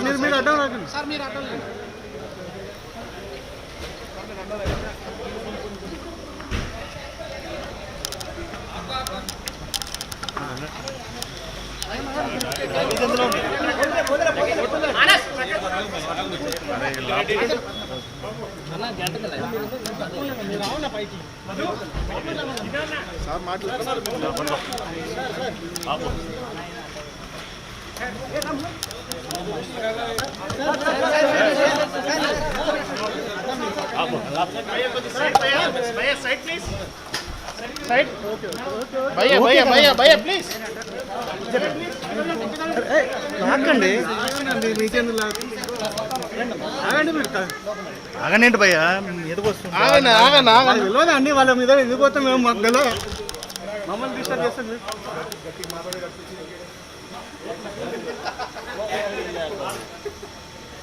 మీరు మీరు అడ్డం రాకండి సార్ మీరు అడ్డం లేండి. సార్ మాట్లాడుతున్నారు భయ్యా భయ్యా భయ్యా భయ్యా ప్లీజ్ లాక్కండి మీకెందుకు లాక్ ఆగండి మీరు ఆగనేంటి భయ్యా? ఎదుగు వస్తుంది అండి వాళ్ళ మీద ఎందుకు పోతాం మేము? తెలియదు మమ్మల్ని డిస్టర్బ్ చేస్తాం